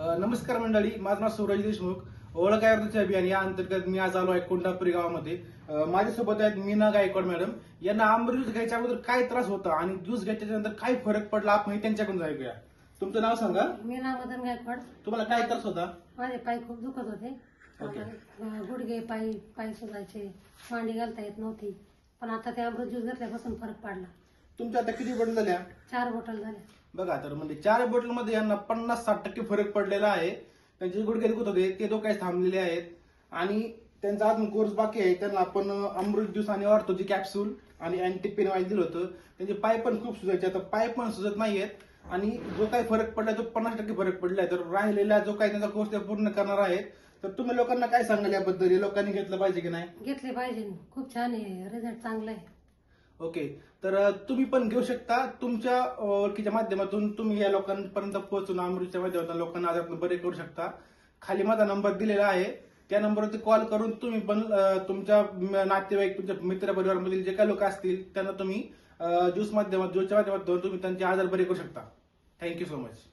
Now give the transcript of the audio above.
नमस्कार मंडळी माझं नाव सूरज देशमुख. ओळख आयुर्वेदाचे अभियान या अंतर्गत मी आज आलो आहे कोंढापुरी गावामध्ये. माझ्यासोबत आहेत मीना गायकवाड मॅडम. यांना आंबा ज्यूस घ्यायच्या अगोदर काय त्रास होता आणि ज्यूस घ्यायच्या नंतर काय फरक पडला आपण हे त्यांच्याकडून ऐकूया तुमचं नाव सांगा. मी नाव मदन गायकवाड. तुम्हाला काय त्रास होता? माझे पाय खूप दुखत होते. गुडघे पाय पाय सुजायचे. मांडी घालता येत नव्हती. पण आता ते अमृत ज्यूस घेतल्यापासून फरक पडला. तुमच्या आता किती बॉटल झाल्या? चार बॉटल झाल्या. बघा तर म्हणजे चार बॉटलमध्ये यांना पन्नास साठ टक्के फरक पडलेला आहे. त्यांचे गुडघे दुखत होते ते दोघे थांबलेले आहेत. आणि त्यांचा अजून कोर्स बाकी आहे. त्यांना आपण अमृत ज्यूस आणि ऑर्थोची कॅप्सूल आणि अँटीपेन ऑइल दिलं होतं. त्यांचे पाय पण खूप सुजायचे आता पाय पण सुजत नाहीयेत. आणि जो काही फरक पडलाय तो पन्नास टक्के फरक पडलाय. तर राहिलेला जो काही त्यांचा कोर्स ते पूर्ण करणार आहेत. तर तुम्ही लोकांना काय सांगाल याबद्दल? हे लोकांनी घेतलं पाहिजे की नाही? घेतले पाहिजे. खूप छान आहे. रिझल्ट चांगला आहे. ओके. तर तुम्ही पण घेऊ शकता. तुमच्या ओळखीच्या माध्यमातून तुम्ही या लोकांपर्यंत पोहोचून अमृतच्या माध्यमातून लोकांना आजारातून बरे करू शकता. खाली माझा नंबर दिलेला आहे. त्या नंबरवरती कॉल करून तुम्ही पण तुमच्या नातेवाईक तुमच्या मित्र परिवारामधील जे काही लोक असतील त्यांना तुम्ही ज्यूस माध्यमात ज्यूसच्या माध्यमातून तुम्ही त्यांचे आजार बरे करू शकता. Thank you so much